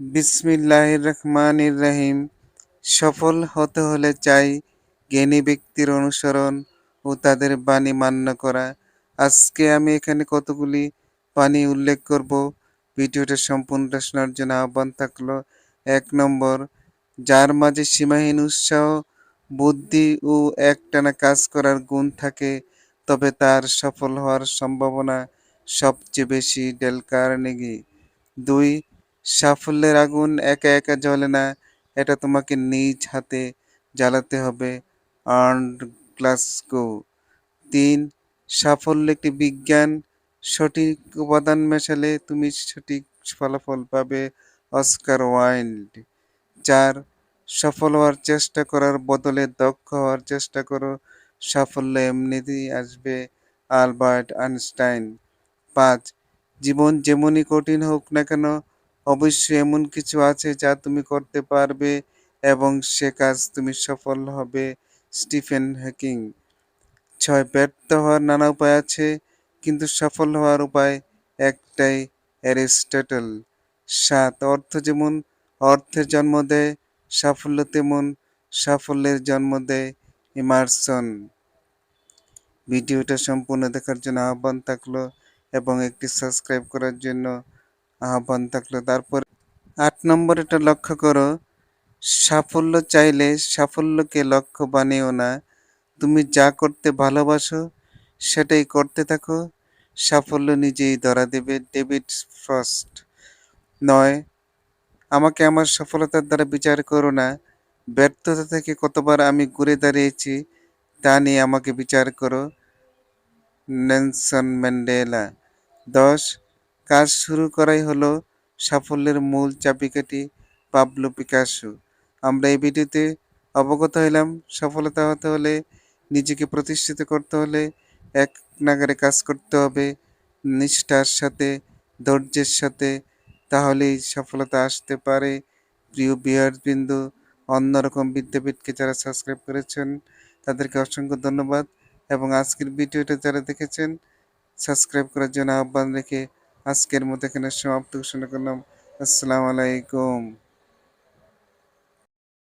বিসমিল্লাহির রহমানির রহিম। সফল হতে হলে চাই জ্ঞানী ব্যক্তির অনুসরণ ও তাদের বাণী মান্য করা। আজকে আমি এখানে কতগুলি বাণী উল্লেখ করব, ভিডিওটা সম্পূর্ণ শোনার জন্য আহ্বান থাকল। এক নম্বর, যার মাঝে সীমাহীন উৎসাহ, বুদ্ধি ও একটানা কাজ করার গুণ থাকে, তবে তার সফল হওয়ার সম্ভাবনা সবচেয়ে বেশি ডেল কার্নেগি। দুই সাফল্যের আগুন একা একা জ্বলে না, এটা তোমাকে নিজ হাতে জ্বালাতে হবে। Arnold Glasgow. তিন, সাফল্য একটি বিজ্ঞান। সঠিক উপাদান মেশালে তুমি সঠিক ফলাফল পাবে। Oscar Wilde. চার, সফল হওয়ার চেষ্টা করার বদলে দক্ষ হওয়ার চেষ্টা করো। সাফল্য এমনিতেই আসবে, আলবার্ট আইনস্টাইন। পাঁচ, জীবন যেমনই কঠিন হোক না কেন অবশ্যই এমন কিছু আছে যা তুমি করতে পারবে এবং সে কাজ তুমি সফল হবে। স্টিফেন হ্যাকিং ছয়, ব্যর্থ হওয়ার নানা উপায় আছে, কিন্তু সফল হওয়ার উপায় একটাই, অ্যারিস্টটল। সাত, অর্থ যেমন অর্থের জন্ম দেয়, সাফল্য তেমন সাফল্যের জন্ম দেয়, ইমার্সন। ভিডিওটা সম্পূর্ণ দেখার জন্য আহ্বান থাকল এবং একটি সাবস্ক্রাইব করার জন্য আহ্বান থাকল। তারপর আট নম্বর এটা লক্ষ্য করো, সাফল্য চাইলে সাফল্যকে লক্ষ্য বানিও না। তুমি যা করতে ভালোবাসো, সেটাই করতে থাকো। সাফল্য নিজেই ধরা দেবে, ডেভিড ফ্রস্ট। নয়, আমাকে আমার সফলতার দ্বারা বিচার করো না। ব্যর্থতা থেকে কতবার আমি ঘুরে দাঁড়িয়েছি, তা নিয়ে আমাকে বিচার করো। Nelson Mandela. দশ কাজ শুরু করাই হলো সাফল্যের মূল চাবিকাঠি পাবলো পিকাসো। আমরা এই ভিডিওতে অবগত হইলাম সফলতা হতে হলে নিজেকে প্রতিষ্ঠিত করতে হলে এক নাগারে কাজ করতে হবে নিষ্ঠার সাথে, ধৈর্যের সাথে, তাহলেই সফলতা আসতে পারে। প্রিয় বিহারবিন্দু অন্যরকম বিদ্যাপীঠকে যারা সাবস্ক্রাইব করেছেন, তাদেরকে অসংখ্য ধন্যবাদ। এবং আজকের ভিডিওটা যারা দেখেছেন, সাবস্ক্রাইব করার জন্য আহ্বান রেখে আজকের মতো এখানে সমাপ্ত ঘোষণা করলাম। আসসালামু আলাইকুম।